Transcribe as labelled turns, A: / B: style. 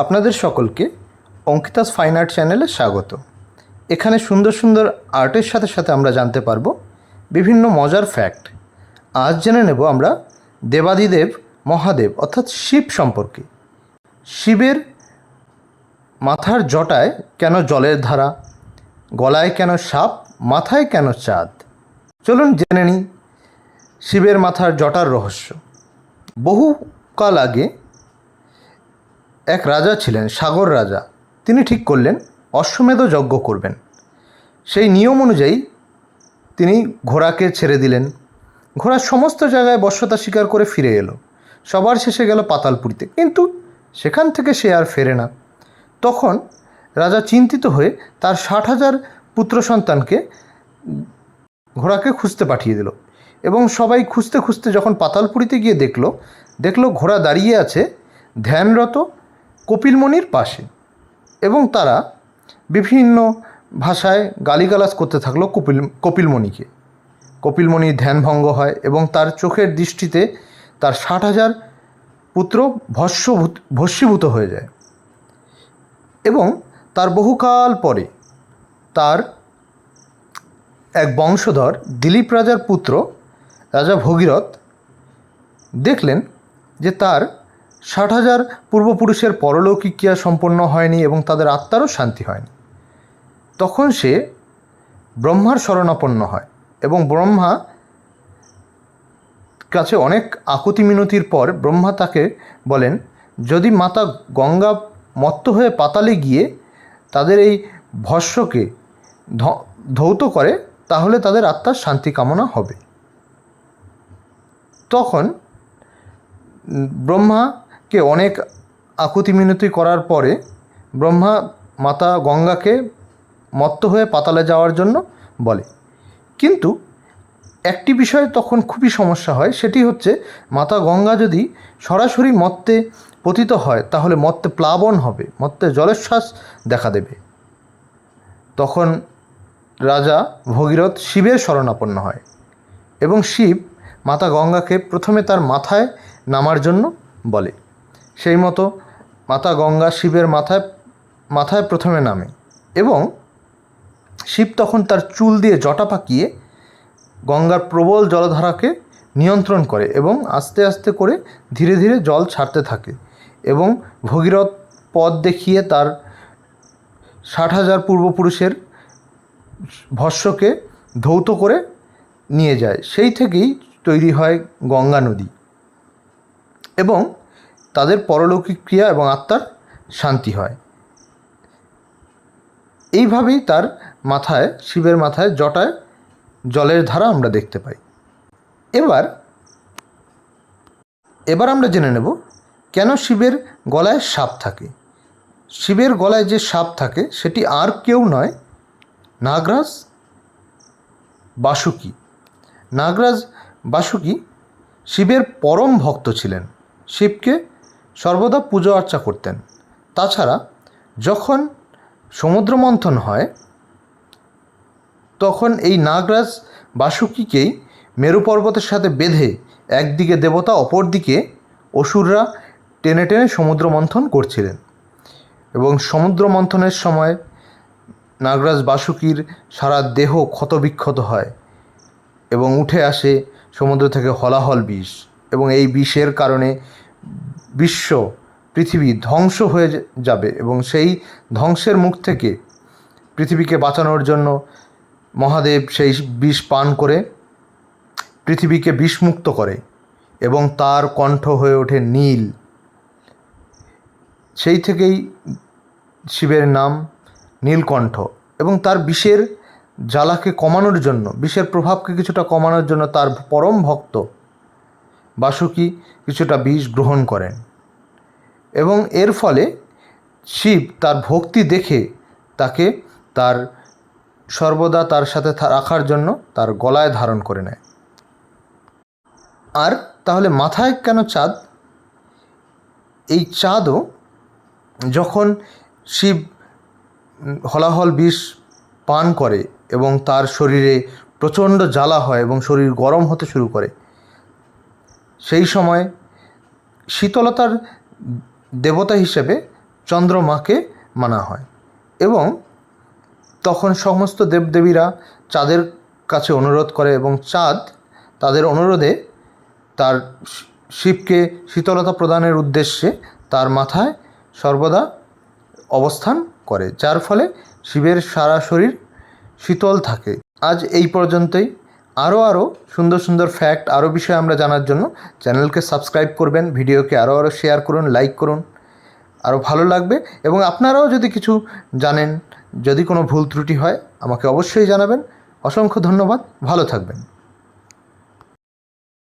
A: আপনাদের সকলকে Ankita's fine art চ্যানেলে স্বাগত। এখানে সুন্দর সুন্দর আর্টের সাথে সাথে আমরা জানতে পারব বিভিন্ন মজার ফ্যাক্ট আজ জেনে নেব আমরা দেবাদিদেব মহাদেব, অর্থাৎ শিব সম্পর্কে। শিবের মাথার জটায় কেন জলের ধারা? গলায় কেন সাপ, মাথায় কেন চাঁদ? চলুন জেনে নিই শিবের মাথার জটার রহস্য। বহু কাল আগে এক রাজা ছিলেন, সাগর রাজা। তিনি ঠিক করলেন, অশ্বমেধ যজ্ঞ করবেন। সেই নিয়ম অনুযায়ী তিনি ঘোড়াকে ছেড়ে দিলেন। ঘোড়া সমস্ত জায়গায় বশ্যতা স্বীকার করে ফিরে এলো। সবার শেষে গেল পাতালপুরিতে কিন্তু সেখান থেকে সে আর ফেরে না। তখন রাজা চিন্তিত হয়ে তার ষাট হাজার পুত্র সন্তানকে ঘোড়াকে খুঁজতে পাঠিয়ে দিল এবং সবাই খুঁজতে খুঁজতে যখন পাতালপুরিতে গিয়ে দেখল দেখল ঘোড়া দাঁড়িয়ে আছে ধ্যানরত কপিলমণির পাশে এবং তারা বিভিন্ন ভাষায় গালিগালাজ করতে থাকল কপিল, কপিলমণিকে। কপিলমণির ধ্যানভঙ্গ হয় এবং তার চোখের দৃষ্টিতে তার ষাট হাজার পুত্র ভস্যভূত ভস্মীভূত হয়ে যায় এবং তার বহুকাল পরে তার এক বংশধর দিলীপ রাজার পুত্র রাজা ভগীরথ দেখলেন যে তার ষাট হাজার পূর্বপুরুষের পরলৌকিক ক্রিয়া সম্পন্ন হয়নি এবং তাদের আত্মারও শান্তি হয়নি। তখন সে ব্রহ্মার শরণাপন্ন হয় এবং ব্রহ্মা কাছে অনেক আকুতি মিনতির পর ব্রহ্মা তাকে বলেন যদি মাতা গঙ্গা মত্ত হয়ে পাতালে গিয়ে তাদের এই ভস্যকে ধৌত করে তাহলে তাদের আত্মার শান্তি কামনা হবে। তখন উম, ব্রহ্মাকে অনেক আকুতি মিনতি করার পরে ব্রহ্মা মাতা গঙ্গাকে মত্ত হয়ে পাতালে যাওয়ার জন্য বলে। কিন্তু একটি বিষয়ে তখন খুবই সমস্যা হয়, সেটি হচ্ছে মাতা গঙ্গা যদি সরাসরি মত্তে পতিত হয়, তাহলে মত্তে প্লাবন হবে, মত্তে জলোচ্ছ্বাস দেখা দেবে। তখন রাজা ভগীরথ শিবের শরণাপন্ন হয় এবং শিব মাতা গঙ্গাকে প্রথমে তার মাথায় নামার জন্য বলে। সেই মতো মাতা গঙ্গা শিবের মাথায় মাথায় প্রথমে নামে। এবং শিব তখন তার চুল দিয়ে জটা পাকিয়ে গঙ্গার প্রবল জলধারাকে নিয়ন্ত্রণ করে এবং আস্তে আস্তে করে ধীরে ধীরে জল ছাড়তে থাকে এবং ভগীরথ পথ দেখিয়ে তার ষাট হাজার পূর্বপুরুষের ভস্যকে ধৌত করে নিয়ে যায়। সেই থেকেই তৈরি হয় গঙ্গা নদী। এবং তাদের পরলৌকিক ক্রিয়া এবং আত্মার শান্তি হয়। এইভাবেই তার মাথায়, শিবের মাথায় জটায় জলের ধারা আমরা দেখতে পাই। এবার এবার আমরা জেনে নেব কেন শিবের গলায় সাপ থাকে। শিবের গলায় যে সাপ থাকে, সেটি আর কেউ নয়, নাগরাজ বাসুকি। নাগরাজ বাসুকি শিবের পরম ভক্ত ছিলেন। শিবকে সর্বদা পুজো অর্চা করতেন। তাছাড়া যখন সমুদ্র মন্থন হয়, তখন এই নাগরাজ বাসুকিকেই মেরু পর্বতের সাথে বেঁধে একদিকে দেবতা, অপরদিকে অসুররা টেনে টেনে সমুদ্র মন্থন করছিলেন। এবং সমুদ্র মন্থনের সময় নাগরাজ বাসুকির সারা দেহ ক্ষতবিক্ষত হয় এবং উঠে আসে সমুদ্র থেকে হলাহল বিষ। এবং এই বিষের কারণে বিশ্ব, পৃথিবী ধ্বংস হয়ে যাবে এবং সেই ধ্বংসের মুখ থেকে পৃথিবীকে বাঁচানোর জন্য মহাদেব সেই বিষ পান করে, পৃথিবীকে বিষমুক্ত করে এবং তার কণ্ঠ হয়ে ওঠে নীল। সেই থেকেই শিবের নাম নীলকণ্ঠ এবং তার বিষের জ্বালাকে কমানোর জন্য, বিষের প্রভাবকে কিছুটা কমানোর জন্য তার পরম ভক্ত বাসুকি কিছুটা বিষ গ্রহণ করেন এবং এর ফলে শিব তার ভক্তি দেখে তাকে তার সর্বদা তার সাথে রাখার জন্য তার গলায় ধারণ করে নেয়। আর তাহলে মাথায় কেন চাঁদ? এই চাঁদও যখন শিব হলাহল বিষ পান করে এবং তার শরীরে প্রচণ্ড জ্বালা হয় এবং শরীর গরম হতে শুরু করে সেই সময় শীতলতার দেবতা হিসেবে চন্দ্রমাকে মানা হয় এবং তখন সমস্ত দেবদেবীরা চাঁদের কাছে অনুরোধ করে এবং চাঁদ তাদের অনুরোধে তার শিবকে শীতলতা প্রদানের উদ্দেশ্যে তার মাথায় সর্বদা অবস্থান করে, যার ফলে শিবের সারা শরীর শীতল থাকে। আজ এই পর্যন্তই। আরও আরও সুন্দর সুন্দর ফ্যাক্ট আরও বিষয় আমরা জানার জন্য চ্যানেলকে সাবস্ক্রাইব করবেন, ভিডিওকে আরও আরও শেয়ার করুন লাইক করুন আরও ভালো লাগবে এবং আপনারাও যদি কিছু জানেন, যদি কোনো ভুল ত্রুটি হয়, আমাকে অবশ্যই জানাবেন। অসংখ্য ধন্যবাদ, ভালো থাকবেন।